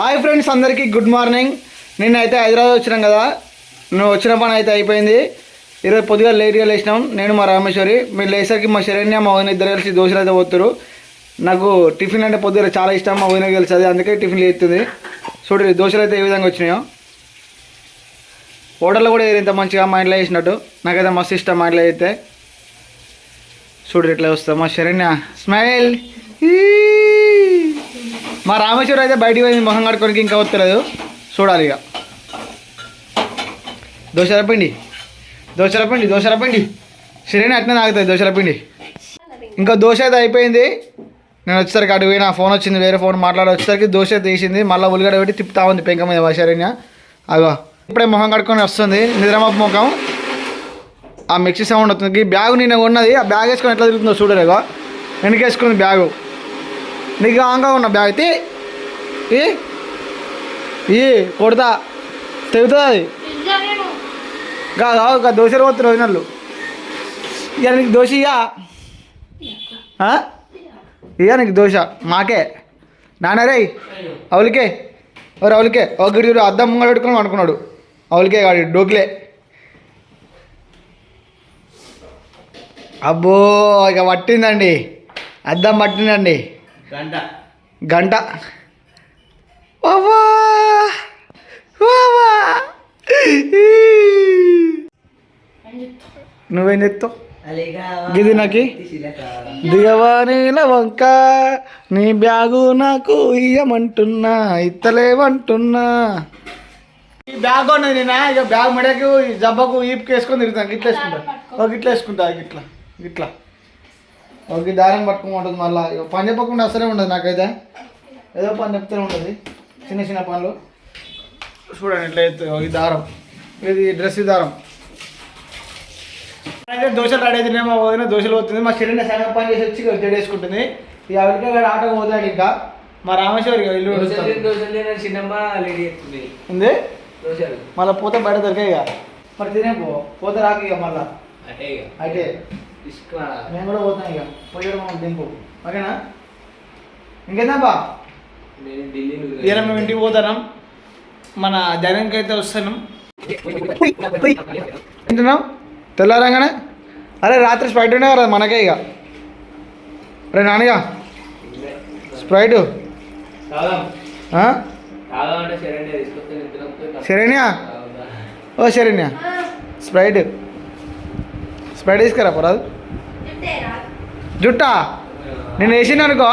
Hi friends అందరికీ good morning నిన్నైతే హైదరాబాద్ వచ్చినాం కదా. నువ్వు వచ్చిన పని అయితే అయిపోయింది. ఈరోజు పొద్దుగా లేట్గా లేచినాం. నేను మా రామేశ్వరి. మీరు లేసరికి మా శరణ్య మా వదిన ఇద్దరు కలిసి దోశలు అయితే పోతారు నాకు టిఫిన్ అంటే పొద్దుగా చాలా ఇష్టం. మా వదిన కలిసి అది అందుకే టిఫిన్ చేస్తుంది. చూడండి దోశలు అయితే ఏ విధంగా వచ్చినాయో. హోటల్లో కూడా ఇంత మంచిగా మా ఇంట్లో వేసినట్టు నాకైతే మస్తు ఇష్టం మా ఇంట్లో అయితే చూడు ఇట్లా వస్తాం మా శరణ్య. స్మైల్ మా రామేశ్వరం అయితే బయటికి పోయింది మొహం కడుకోనికి ఇంకా వస్తలేదు. చూడాలి ఇక. దోశల పిండి. దోశల పిండి దోశల పిండి. శరీరం అట్నే తాగుతుంది దోశల పిండి. ఇంకా దోశ అయితే అయిపోయింది. నేను వచ్చేసరికి అటు నా ఫోన్ వచ్చింది వేరే ఫోన్ మాట్లాడి వచ్చేసరికి దోశ తీసింది. మళ్ళీ ఉల్లిగడ పెట్టి తిప్పుతా ఉంది పెంక మీద మా అగో ఇప్పుడే మొహం కడుక్కొని వస్తుంది. నిద్రమప్పు ముఖం. ఆ మిక్సీ సౌండ్ వస్తుంది. బ్యాగ్ నేను ఉన్నది ఆ బ్యాగ్ వేసుకొని ఎట్లా తిరుగుతుందో చూడలేగో వెనకేసుకుంది బ్యాగు. నీకు ఆంగా ఉన్న బ్యాగ్ తీ ఈ ఈ కొడతా తెగుతుంది అది కాదు ఒక దోశలు పోతున్నారు వదినళ్ళు ఇక నీకు దోశ ఇయ్యా? ఇయ్యా నీకు దోశ మాకే. నానరే రే అవులికే. ఓ అవులికే ఒక గిడి అద్దం ముంగడ పెట్టుకుని అనుకున్నాడు అవులికే గాడి డోక్లే. అబ్బో ఇక పట్టిందండి. అద్దం పట్టిందండి. గంట. గంట. వావా! వావా! నువ్వేం చెప్తావు గిది నాకి. దిగవానేల వంక. నీ బ్యాగు నాకు ఇయ్యమంటున్నా ఇత్తలేమంటున్నా ఈ బ్యాగ్ ఉన్నది నేను ఇక బ్యాగ్ మెడకు ఈ జబ్బకు ఈపుకి వేసుకొని తిరుగుతాను గిట్ల వేసుకుంటా. ఒక గిట్ల వేసుకుంటా గిట్ల గిట్ల. ఒక దారం పట్టుకుంటుంది మళ్ళీ. ఇక పని చెప్పకుండా అసలే ఉండదు నాకైతే. ఏదో పని చెప్తూనే ఉంటుంది. చిన్న చిన్న పనులు. చూడండి ఇట్లా ఎత్తు ఈ దారం. ఇది డ్రెస్ దారం. అయితే దోశలు రెడీ అయితే మా వదిన దోశలు పోతుంది. మా శరీరం సగం పని చేసి వచ్చి జడ వేసుకుంటుంది. ఈ అవిటిగా ఆటో పోతాడు ఇంకా. మా రామేశ్వరి ఇక ఇల్లు ఉంది మళ్ళీ పోతే బయట దొరికాయి ఇక. మరి తినే పో. పోతే రాకు ఇక మళ్ళా. అంటే తీసుకురా మేము కూడా పోతాం ఇక. పోయాడు మనం దింపు. ఓకేనా? ఇంకేందబ్బా నేను ఢిల్లీ నువ్వు ఇలా మేము ఇంటికి పోతాం మన జగన్కి అయితే వస్తాను తింటున్నాం? తెల్లారంగానే? అరే రాత్రి స్ప్రైట్ ఉండే కదా మనకే ఇక. రే నాన్నగా స్ప్రైట్. శరణ్య? ఓ శరణ్య. స్ప్రైట్. స్ప్రైట్ తీసుకురా పోరాదు జుట్టా? నేను వేసిన అనుకో.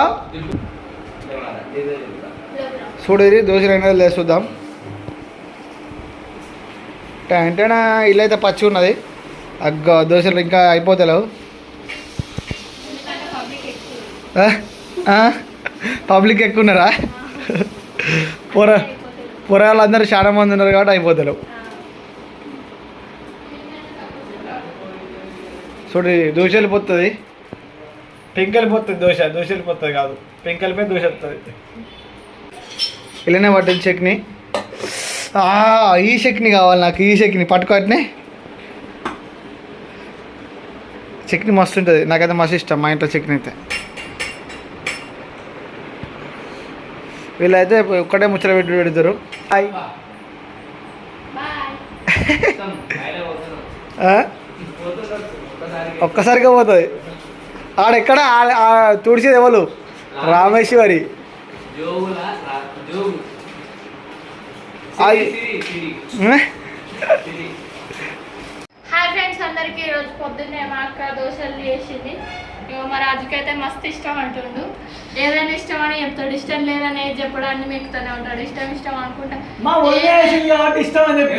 చూడు దోశలు అయినా లేదు చూద్దాం. టెంటేనా ఇల్లు అయితే పచ్చి ఉన్నది. అగ్గ దోశలు ఇంకా అయిపోతలేవు. పబ్లిక్ ఎక్కువ ఉన్నారా? పొర. పొరాలు అందరూ చాలా మంది ఉన్నారు కాబట్టి అయిపోతలేవు. చూడు దోశ వెళ్ళిపోతుంది పెంక్ వెళ్ళిపోతుంది దోశ దోశ వెళ్ళిపోతుంది కాదు. పెంక్ వెళ్ళిపోయి దోశ వస్తుంది ఇలానే పట్టింది చట్నీ. ఈ చట్నీ కావాలి నాకు ఈ చట్నీ. పట్టుకోవట్నే చట్నీ మస్తు ఉంటుంది. నాకైతే మస్తు ఇష్టం మా ఇంట్లో చట్నీ అయితే. వీళ్ళైతే ఒక్కటే ముచ్చట పెట్టి పెడతారు. హాయ్? ఒక్కసారిగా పోతుంది. ఆడెక్కడ? తుడిచేది ఎవరు? రామేశ్వరి. హాయ్ ఫ్రెండ్స్ అందరికీ ఈరోజు పొద్దున్నే మా అక్క దోశలు చేసింది. ఇగో మా రాజుకైతే మస్తు ఇష్టం అంటుండు. ఏదైనా ఇష్టం అని చెప్తాడు. ఇష్టం లేదని ఏది చెప్పడాన్ని మెక్కుతూనే ఉంటాడు. ఇష్టం ఇష్టం అనుకుంటా. ఇష్టం అని చెప్పి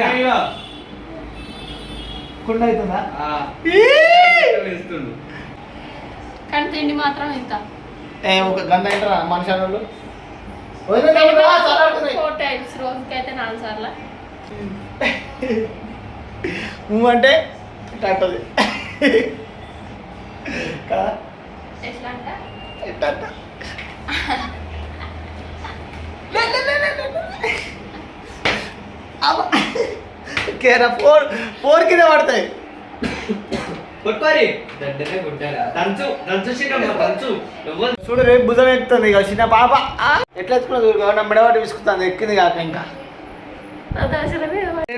కానీ తిండి మాత్రం ఇంత. ఏ ఒక గంట ఏంటారా మనిషి. ఫోర్ టైమ్స్ రోజుకైతే నాలుగు సార్లు. నువ్వు అంటే ఇట్లా అంటది కదా? ఎట్లా అంట? ఇట్లా అంట. అబ్బా. కేరా ఫోర్ ఫోర్ కింద పడతాయి. కొట్టుకోరి దడ్డనే కొట్టారా? దంచు దంచు చిన్నమ్మ దంచు. ఎవ్వరు చూడు రేపు భుజం ఎక్కుతుంది ఇక చిన్న పాప. ఎట్లా ఎత్తుకున్నా నా మెడవాటి విసుకుతుంది ఎక్కింది కాక ఇంకా.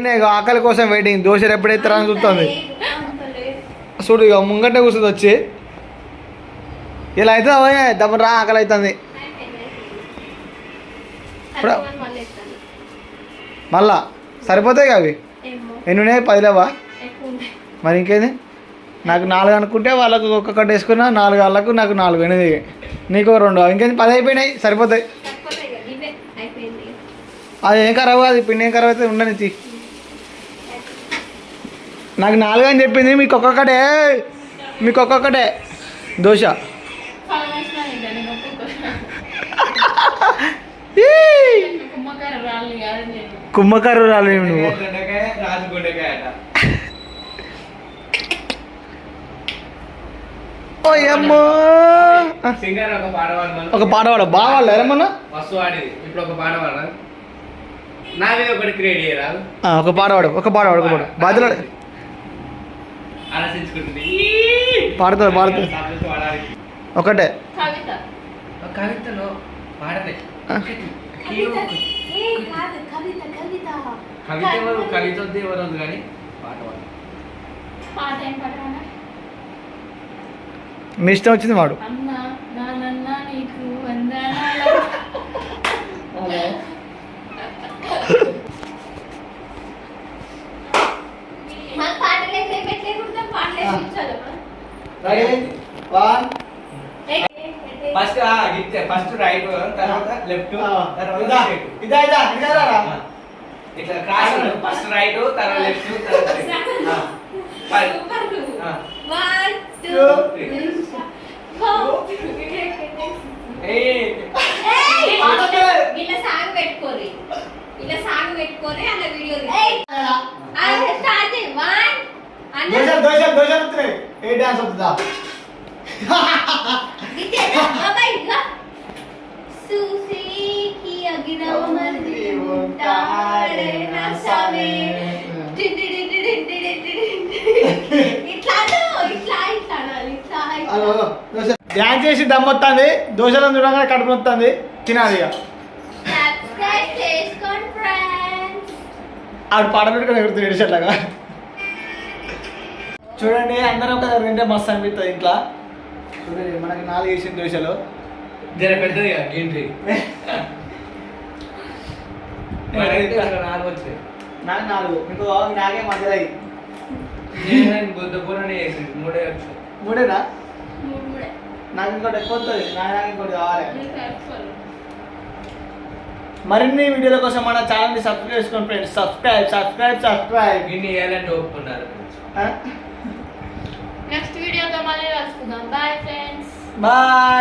నేను ఆకలి కోసం వెయిటింగ్ దోశలు ఎప్పుడైతే అని చూస్తుంది. చూడు ఇక ముంగట కూర్చుంది వచ్చి. ఇలా అయితే దమ్ము రా ఆకలి అవుతుంది. ఇప్పుడు- మళ్ళీ సరిపోతాయి అవి? ఎన్ని ఉన్నాయి? పది లేవా ఎక్కువ ఉన్నాయి. మరి ఇంకేంది? నాకు నాలుగు అనుకుంటే వాళ్ళకు ఒక్కొక్కటి వేసుకున్నా నాలుగు వాళ్ళకు నాకు నాలుగు ఎనిమిది. నీకు రెండు. ఇంకేంది పది అయిపోయినాయి సరిపోతాయి. ఇక అది ఏం ఖరాబ్ కాదు పిండి ఏం ఖరాబ్ అయితే ఉండని తీ. నాకు నాలుగు అని చెప్పింది మీకు ఒక్కొక్కటే మీకు ఒక్కొక్కటే దోశ. ఫలం వేసినా ఇంకా నేను ఒక్కొక్క ఈ! కుమ్మకాయ రాళ్ళు కాదు నేను కుమ్మకారు రాలేవు నువ్వు దొండకాయ రాజు గుండెకాయ అట ఓ అమ్మో సింగర్ ఒక పాట పాడ బాగా ఏమన్నా ఇప్పుడు ఒక పాట పాడ నావే ఒకటి క్రియేట్ చేయరాదు ఒక పాట పాడు ఒక పాట. పాడు. ఒక పాట బాధ్యత ఆలోచించుకుంటుంది పాడుతుంది పాడుతుంది ఒకటే. కవిత. కవితలో పాడలే కాదు కవిత కవిత. వద్దు కానీ పాట పాడు పాట ఏం పాట పాడా? మీ ఇష్టం వచ్చింది వాడు. ఫస్ట్ ఫస్ట్ రైట్ తర్వాత లెఫ్ట్ తర్వాత ఇదా. ఇదా ఇదా. ఇట్లా క్రాస్ ఫస్ట్ రైట్ తర్వాత లెఫ్ట్ తర్వాత straight. ఆ. ఫైవ్. ఆ. వన్ టూ Two, ఏయ్. ఇలా సాగు పెట్టుకోరి ఇలా సాగు పెట్టుకోరి అలా video start one dosa dosa dosa వస్తున్నాయి ఏ డాన్స్ వస్తుందా సుశీకి అగిరవమని ఉంటాడే నా స్వామి. ఇట్లా అను, ఇట్లా ఇట్లా అనాలి, ఇట్లా ఇట్లా. దోశ డ్యాన్స్ చేసి దమ్ వస్తుంది దోశలను చూడగానే కడుపు వస్తుంది తినాలి ఇక. ఆవిడ పాట పెట్టుకుని ఎగురుతుంది ఏడిచేట్లాగా చూడండి అందరం ఒక తింటే మస్తు అనిపిస్తుంది ఇంట్లో. చూడండి మనకి నాలుగు వేసిన దోశలు. నాకు నాలుగు మీకు నాకే మధ్యలో మూడేనా మూడు మూడే. నాకు ఇంకోటి ఎక్కువ వస్తుంది నాకు ఇంకోటి కావాలి. మరిన్ని వీడియోల కోసం మన ఛానల్ని సబ్స్క్రైబ్ చేసుకోండి ఫ్రెండ్స్ సబ్స్క్రైబ్ సబ్స్క్రైబ్ సబ్స్క్రైబ్ గిన్ని వేయాలంటే ఒప్పుకున్నారు నెక్స్ట్ వీడియోతో మళ్ళీ కలుసుకుందాం. Bye friends bye